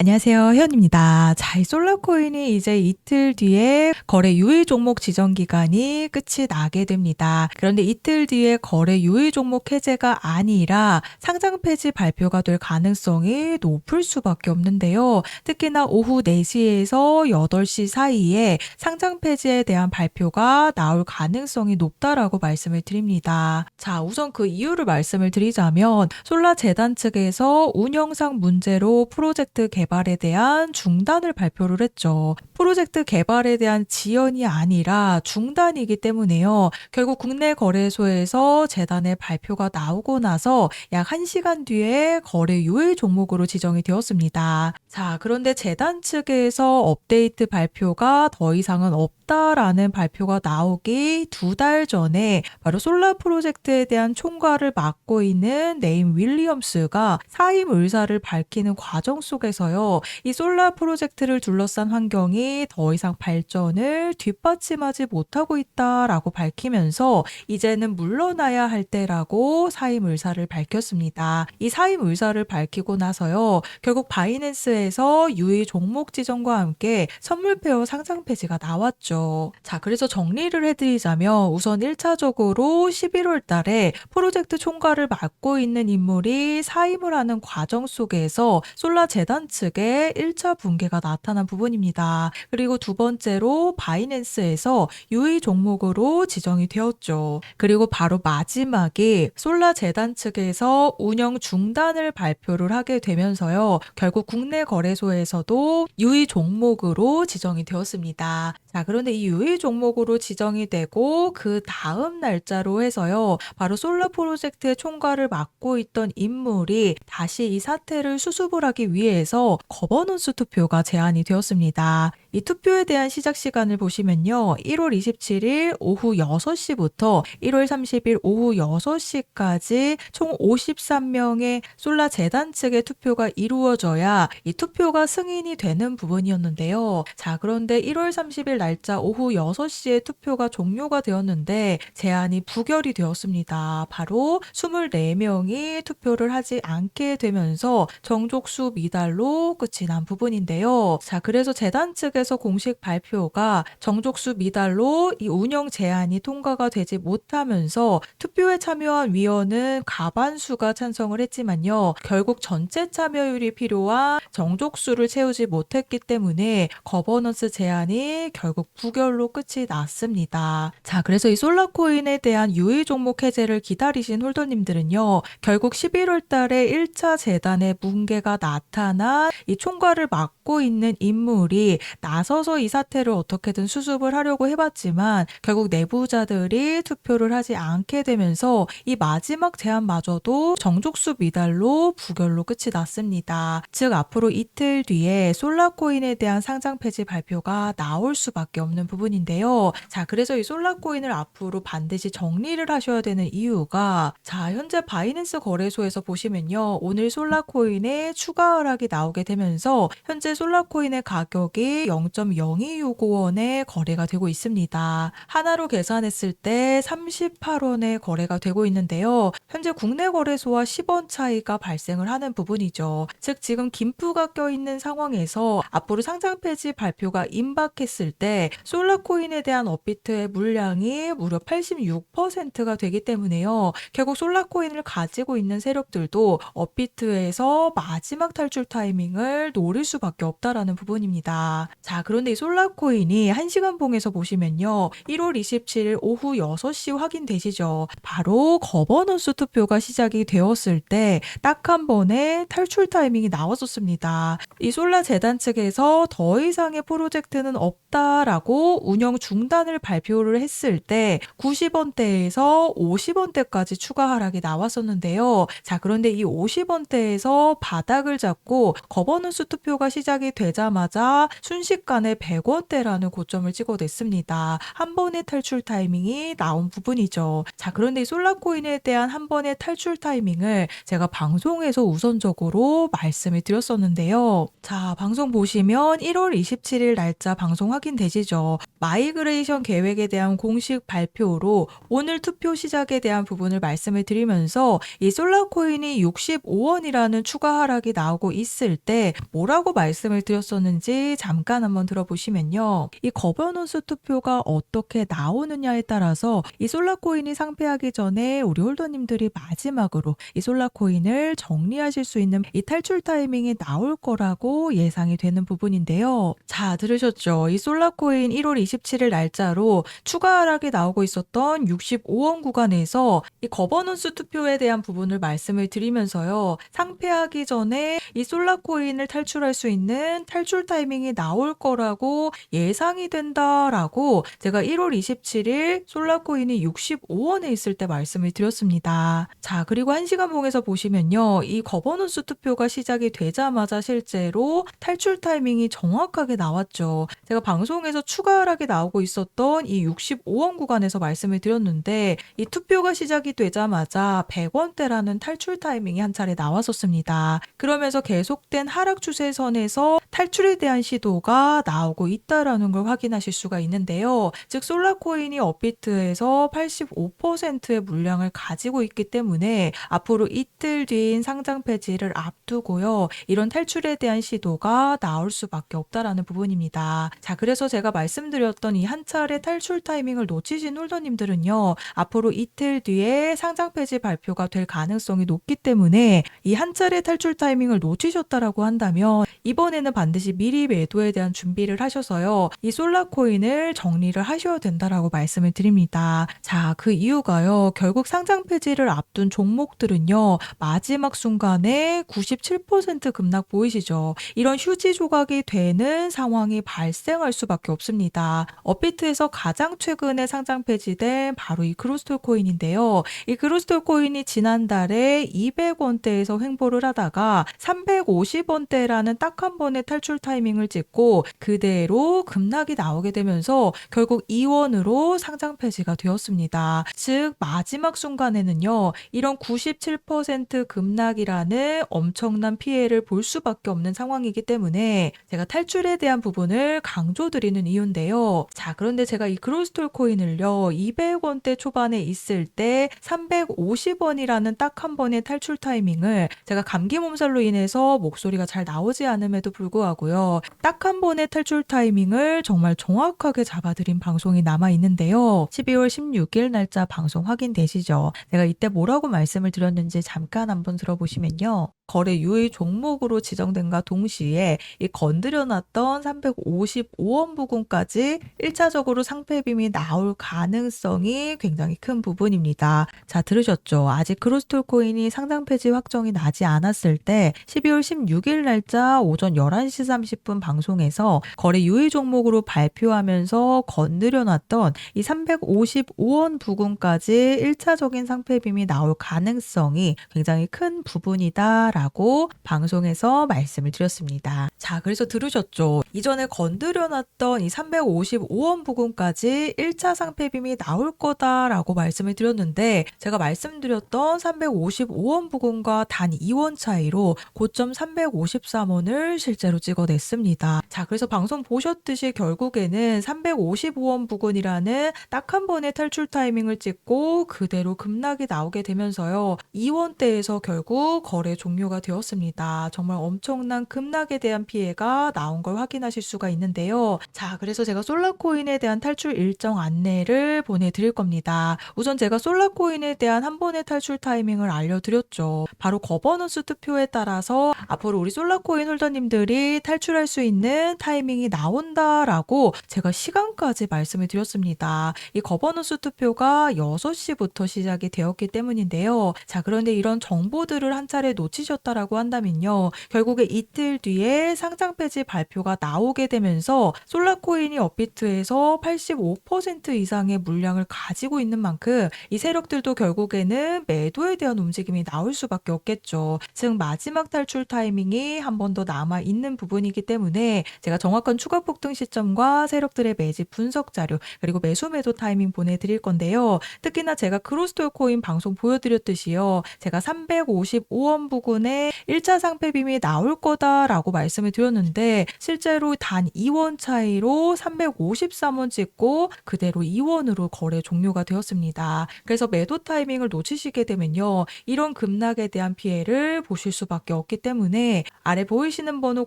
안녕하세요. 혜연입니다. 자, 이 솔라코인이 이제 이틀 뒤에 거래 유의 종목 지정 기간이 끝이 나게 됩니다. 그런데 이틀 뒤에 거래 유의 종목 해제가 아니라 상장 폐지 발표가 될 가능성이 높을 수밖에 없는데요. 특히나 오후 4시에서 8시 사이에 상장 폐지에 대한 발표가 나올 가능성이 높다라고 말씀을 드립니다. 자, 우선 그 이유를 말씀을 드리자면 솔라 재단 측에서 운영상 문제로 프로젝트 개발 에 대한 중단을 발표를 했죠. 프로젝트 개발에 대한 지연이 아니라 중단이기 때문에요. 결국 국내 거래소에서 재단의 발표가 나오고 나서 약 1시간 뒤에 거래 유예 종목으로 지정이 되었습니다. 자, 그런데 재단 측에서 업데이트 발표가 더 이상은 없다라는 발표가 나오기 두 달 전에 바로 솔라 프로젝트에 대한 총괄을 맡고 있는 네임 윌리엄스가 사임 의사를 밝히는 과정 속에서요. 이 솔라 프로젝트를 둘러싼 환경이 더 이상 발전을 뒷받침하지 못하고 있다라고 밝히면서 이제는 물러나야 할 때라고 사임 의사를 밝혔습니다. 이 사임 의사를 밝히고 나서요. 결국 바이낸스에서 유의 종목 지정과 함께 선물 페어 상장 폐지가 나왔죠. 자, 그래서 정리를 해드리자면 우선 1차적으로 11월 달에 프로젝트 총괄을 맡고 있는 인물이 사임을 하는 과정 속에서 솔라 재단 측에 1차 붕괴가 나타난 부분입니다. 그리고 두 번째로 바이낸스에서 유의 종목으로 지정이 되었죠. 그리고 바로 마지막에 솔라 재단 측에서 운영 중단을 발표를 하게 되면서요. 결국 국내 거래소에서도 유의 종목으로 지정이 되었습니다. 자, 그런데 이 유의 종목으로 지정이 되고 그 다음 날짜로 해서요. 바로 솔라 프로젝트의 총괄을 맡고 있던 인물이 다시 이 사태를 수습을 하기 위해서 거버넌스 투표가 제안이 되었습니다. 이 투표에 대한 시작 시간을 보시면요. 1월 27일 오후 6시부터 1월 30일 오후 6시까지 총 53명의 솔라 재단 측의 투표가 이루어져야 이 투표가 승인이 되는 부분이었는데요. 자, 그런데 1월 30일 날짜 오후 6시에 투표가 종료가 되었는데 제안이 부결이 되었습니다. 바로 24명이 투표를 하지 않게 되면서 정족수 미달로 끝이 난 부분인데요. 자, 그래서 재단 측 에서 공식 발표가 정족수 미달로 이 운영 제안이 통과가 되지 못하면서 투표에 참여한 위원은 가반수가 찬성을 했지만요. 결국 전체 참여율이 필요한 정족수를 채우지 못했기 때문에 거버넌스 제안이 결국 부결로 끝이 났습니다. 자, 그래서 이 솔라코인에 대한 유의 종목 해제를 기다리신 홀더님들은요. 결국 11월 달에 1차 재단의 붕괴가 나타나 이 총괄을 맡고 있는 인물이 나서서 이 사태를 어떻게든 수습을 하려고 해봤지만 결국 내부자들이 투표를 하지 않게 되면서 이 마지막 제안마저도 정족수 미달로 부결로 끝이 났습니다. 즉 앞으로 이틀 뒤에 솔라코인에 대한 상장 폐지 발표가 나올 수밖에 없는 부분인데요. 자, 그래서 이 솔라코인을 앞으로 반드시 정리를 하셔야 되는 이유가 자, 현재 바이낸스 거래소에서 보시면요. 오늘 솔라코인의 추가 하락이 나오게 되면서 현재 솔라코인의 가격이 0.0265원에 거래가 되고 있습니다. 하나로 계산했을 때 38원에 거래가 되고 있는데요. 현재 국내 거래소와 10원 차이가 발생을 하는 부분이죠. 즉 지금 김프가 껴있는 상황에서 앞으로 상장 폐지 발표가 임박했을 때 솔라코인에 대한 업비트의 물량이 무려 86%가 되기 때문에요. 결국 솔라코인을 가지고 있는 세력들도 업비트에서 마지막 탈출 타이밍을 노릴 수밖에 없다라는 부분입니다. 자, 그런데 이 솔라코인이 1시간 봉에서 보시면요. 1월 27일 오후 6시 확인되시죠? 바로 거버넌스 투표가 시작이 되었을 때 딱 한 번에 탈출 타이밍이 나왔었습니다. 이 솔라 재단 측에서 더 이상의 프로젝트는 없다라고 운영 중단을 발표를 했을 때 90원대에서 50원대까지 추가 하락이 나왔었는데요. 자, 그런데 이 50원대에서 바닥을 잡고 거버넌스 투표가 시작이 되자마자 순식 순식간에 100원대라는 고점을 찍어냈습니다. 한 번의 탈출 타이밍이 나온 부분이죠. 자, 그런데 이 솔라코인에 대한 한 번의 탈출 타이밍을 제가 방송에서 우선적으로 말씀을 드렸었는데요. 자, 방송 보시면 1월 27일 날짜 방송 확인되시죠? 마이그레이션 계획에 대한 공식 발표로 오늘 투표 시작에 대한 부분을 말씀을 드리면서 이 솔라코인이 65원이라는 추가 하락이 나오고 있을 때 뭐라고 말씀을 드렸었는지 잠깐 한번 들어보시면요. 이 거버넌스 투표가 어떻게 나오느냐에 따라서 이 솔라코인이 상폐하기 전에 우리 홀더님들이 마지막으로 이 솔라코인을 정리하실 수 있는 이 탈출 타이밍이 나올 거라고 예상이 되는 부분인데요. 자, 들으셨죠? 이 솔라코인 1월 27일 날짜로 추가 하락이 나오고 있었던 65원 구간에서 이 거버넌스 투표에 대한 부분을 말씀을 드리면서요. 상폐하기 전에 이 솔라코인을 탈출할 수 있는 탈출 타이밍이 나올 거라고 예상이 된다라고 제가 1월 27일 솔라코인이 65원에 있을 때 말씀을 드렸습니다. 자, 그리고 1시간 봉에서 보시면요. 이 거버넌스 투표가 시작이 되자마자 실제로 탈출 타이밍이 정확하게 나왔죠. 제가 방송에서 추가 하락이 나오고 있었던 이 65원 구간에서 말씀을 드렸는데 이 투표가 시작이 되자마자 100원대라는 탈출 타이밍이 한 차례 나왔었습니다. 그러면서 계속된 하락 추세선에서 탈출에 대한 시도가 나오고 있다라는 걸 확인하실 수가 있는데요. 즉 솔라코인이 업비트에서 85%의 물량을 가지고 있기 때문에 앞으로 이틀 뒤인 상장 폐지를 앞두고요. 이런 탈출에 대한 시도가 나올 수밖에 없다라는 부분입니다. 자, 그래서 제가 말씀드렸던 이 한 차례 탈출 타이밍을 놓치신 홀더님들은요. 앞으로 이틀 뒤에 상장 폐지 발표가 될 가능성이 높기 때문에 이 한 차례 탈출 타이밍을 놓치셨다라고 한다면 이번에는 반드시 미리 매도에 대한 준비를 하셔서요. 이 솔라코인을 정리를 하셔야 된다라고 말씀을 드립니다. 자, 그 이유가요. 결국 상장 폐지를 앞둔 종목들은요. 마지막 순간에 97% 급락 보이시죠? 이런 휴지 조각이 되는 상황이 발생할 수밖에 없습니다. 업비트에서 가장 최근에 상장 폐지된 바로 이 크로스톨 코인인데요. 이 크로스톨 코인이 지난달에 200원대에서 횡보를 하다가 350원대라는 딱 한 번의 탈출 타이밍을 찍고 그대로 급락이 나오게 되면서 결국 2원으로 상장 폐지가 되었습니다. 즉 마지막 순간에는요. 이런 97% 급락이라는 엄청난 피해를 볼 수밖에 없는 상황이기 때문에 제가 탈출에 대한 부분을 강조드리는 이유인데요. 자, 그런데 제가 이 크로스톨 코인을요. 200원대 초반에 있을 때 350원이라는 딱 한 번의 탈출 타이밍을 제가 감기 몸살로 인해서 목소리가 잘 나오지 않음에도 불구하고요. 딱 한 번의 탈출 타이밍을 정말 정확하게 잡아드린 방송이 남아 있는데요. 12월 16일 날짜 방송 확인되시죠? 제가 이때 뭐라고 말씀을 드렸는지 잠깐 한번 들어보시면요. 거래 유의 종목으로 지정된과 동시에 이 건드려 놨던 355원 부근까지 1차적으로 상패빔이 나올 가능성이 굉장히 큰 부분입니다. 자, 들으셨죠? 아직 크로스톨 코인이 상장 폐지 확정이 나지 않았을 때 12월 16일 날짜 오전 11시 30분 방송에서 거래 유의 종목으로 발표하면서 건드려 놨던 이 355원 부근까지 1차적인 상패빔이 나올 가능성이 굉장히 큰 부분이다. 라고 방송에서 말씀을 드렸습니다. 자, 그래서 들으셨죠? 이전에 건드려놨던 이 355원 부근까지 1차 상패빔이 나올 거다라고 말씀을 드렸는데 제가 말씀드렸던 355원 부근과 단 2원 차이로 고점 353원을 실제로 찍어냈습니다. 자, 그래서 방송 보셨듯이 결국에는 355원 부근이라는 딱 한 번의 탈출 타이밍을 찍고 그대로 급락이 나오게 되면서요. 2원대에서 결국 거래 종료 가 되었습니다. 정말 엄청난 급락에 대한 피해가 나온 걸 확인하실 수가 있는데요. 자, 그래서 제가 솔라코인에 대한 탈출 일정 안내를 보내드릴 겁니다. 우선 제가 솔라코인에 대한 한 번의 탈출 타이밍을 알려드렸죠. 바로 거버넌스 투표에 따라서 앞으로 우리 솔라코인 홀더님들이 탈출할 수 있는 타이밍이 나온다라고 제가 시간까지 말씀을 드렸습니다. 이 거버넌스 투표가 6시부터 시작이 되었기 때문인데요. 자, 그런데 이런 정보들을 한 차례 놓치셨 놓치셨다라고 한다면요. 결국에 이틀 뒤에 상장 폐지 발표가 나오게 되면서 솔라코인이 업비트에서 85% 이상의 물량을 가지고 있는 만큼 이 세력들도 결국에는 매도에 대한 움직임이 나올 수밖에 없겠죠. 즉 마지막 탈출 타이밍이 한 번 더 남아 있는 부분이기 때문에 제가 정확한 추가 폭등 시점과 세력들의 매집 분석 자료 그리고 매수 매도 타이밍 보내드릴 건데요. 특히나 제가 크로스토어 코인 방송 보여드렸듯이요. 제가 355원 부근 에 1차 상패 빔이 나올 거다라고 말씀을 드렸는데 실제로 단 2원 차이로 353원 찍고 그대로 2원으로 거래 종료가 되었습니다. 그래서 매도 타이밍을 놓치시게 되면요. 이런 급락에 대한 피해를 보실 수밖에 없기 때문에 아래 보이시는 번호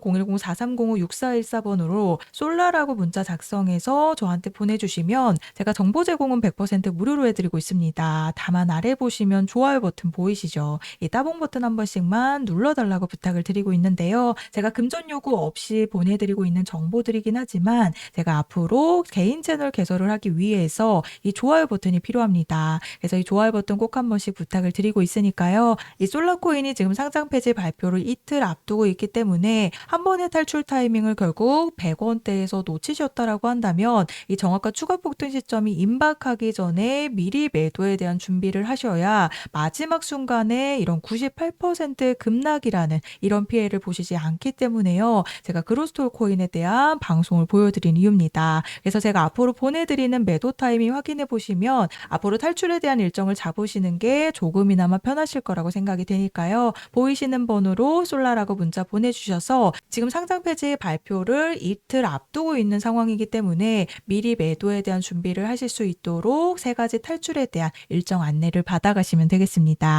010-4305-6414번으로 솔라라고 문자 작성해서 저한테 보내주시면 제가 정보 제공은 100% 무료로 해드리고 있습니다. 다만 아래 보시면 좋아요 버튼 보이시죠? 이 따봉 버튼 한 번씩만 눌러달라고 부탁을 드리고 있는데요. 제가 금전 요구 없이 보내드리고 있는 정보들이긴 하지만 제가 앞으로 개인 채널 개설을 하기 위해서 이 좋아요 버튼이 필요합니다. 그래서 이 좋아요 버튼 꼭 한 번씩 부탁을 드리고 있으니까요. 이 솔라코인이 지금 상장 폐지 발표를 이틀 앞두고 있기 때문에 한 번의 탈출 타이밍을 결국 100원대에서 놓치셨다라고 한다면 이 정확한 추가 폭등 시점이 임박하기 전에 미리 매도에 대한 준비를 하셔야 마지막 순간에 이런 98% 급락이라는 이런 피해를 보시지 않기 때문에요. 제가 그로스톨 코인에 대한 방송을 보여드린 이유입니다. 그래서 제가 앞으로 보내드리는 매도 타이밍 확인해 보시면 앞으로 탈출에 대한 일정을 잡으시는 게 조금이나마 편하실 거라고 생각이 되니까요. 보이시는 번호로 솔라라고 문자 보내주셔서 지금 상장 폐지 발표를 이틀 앞두고 있는 상황이기 때문에 미리 매도에 대한 준비를 하실 수 있도록 세 가지 탈출에 대한 일정 안내를 받아가시면 되겠습니다.